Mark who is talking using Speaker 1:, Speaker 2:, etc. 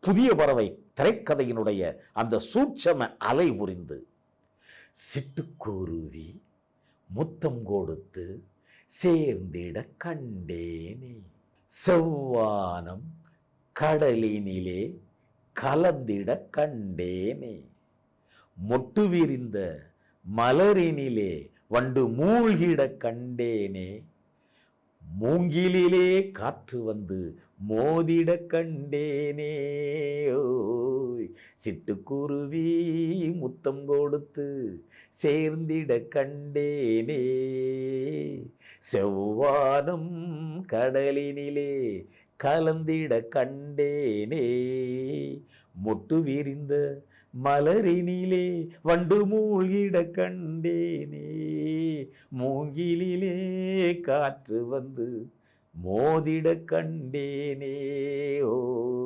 Speaker 1: புதிய பறவை திரைக்கதையினுடைய அந்த சூட்சம அலை புரிந்து சிட்டுக்குருவி முத்தம் கொடுத்து சேர்ந்திட கண்டேனே. செவ்வானம் கடலினிலே கலந்திட கண்டேனே. மொட்டு விரிந்த மலரினிலே வண்டு மூழ்கிட கண்டேனே. மூங்கிலே காற்று வந்து மோதிட கண்டேனே. சிட்டுக்குருவி முத்தம் கொடுத்து சேர்ந்திட கண்டேனே. செவ்வானம் கடலினிலே கலந்திட கண்டேனே. மொட்டு விரிந்த மலரினிலே வண்டு மூழ்கிட கண்டேனே. மூங்கிலே காற்று வந்து மோதிட கண்டேனே. ஓ